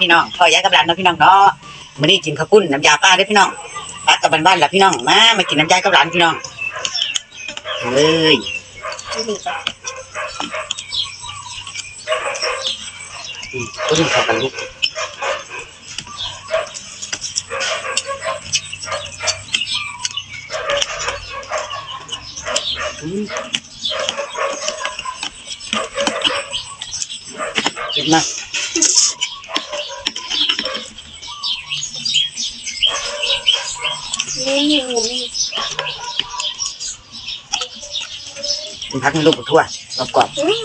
พี่น้องพ่อยายกับหลานเนาะพี่น้องเนาะมื้อนี้กินข้าวปุ้นน้ำยาปลาเด้อพี่น้องปลากับบ้านๆล่ะพี่น้องมามากินน้ำยากับหลานพี่น้องเอาเลยดีจ้ะอืมปุ้นเข้ากันลูกอืมกินมา นี่นี่นี่กินพักให้ลูกกับทั่วกรอบอืม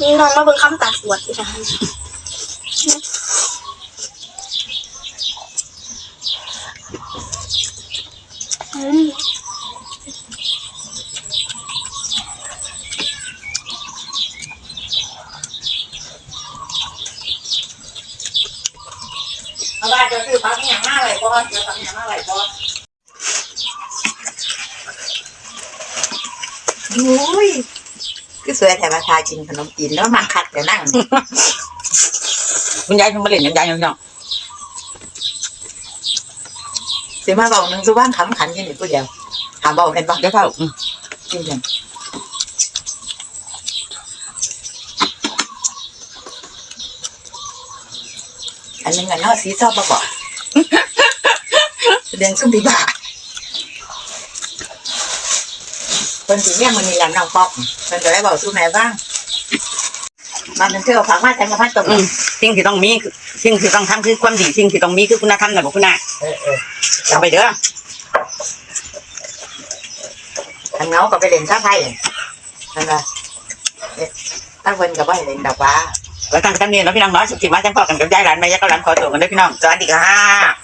นี่น้องมาเบิ่งคำตาสวดดิจ้ะอืม ๆเอาว่าจะซื้อพักอย่างมากเลยพ่อจะพักอย่างมากเลยพ่ออุ้ยคือสวยแต่มาทากินขนมจีนแล้วมาคัดแต่นั่ง คุณยายเพิ่งมาเล่นน้ำยายน้อง สิมาบอกหนึ่งสุวรรณขำขันอยังอยู่ผู้เดียวถามบอกเป็นบอกเดี๋ยวเข้าอืมจริงจังอันนึงอะเนาะสีชอบมาบอกเรียนซุ้มปีบ่าคนถึงเนี่ยมันมีลำน้องปอกคนจะได้บอกสู้แม่บ้าง มันเป็นเที่ยวผักมาแต่มาพัดตกอืมสิ่งที่ต้องมีคือสิ่งที่ต้องทำคือความดีสิ่งที่ต้องมีคือคุณธรรมนะบอกคุณนายเออเออจำไปเด้อทางเงาก็ไปเล่นซาไพ่นั่นแหละเอ๊ะตั้งเพิ่นกับว่าให้เล่นดอกว่าแล้วตั้งแต่เนียนแล้วพี่น้องเนาะสิบสิบมาจังพอกันกับยายหลานแม่ยายกับหลานขอตัวกันเด้อพี่น้องสวัสดีค่ะ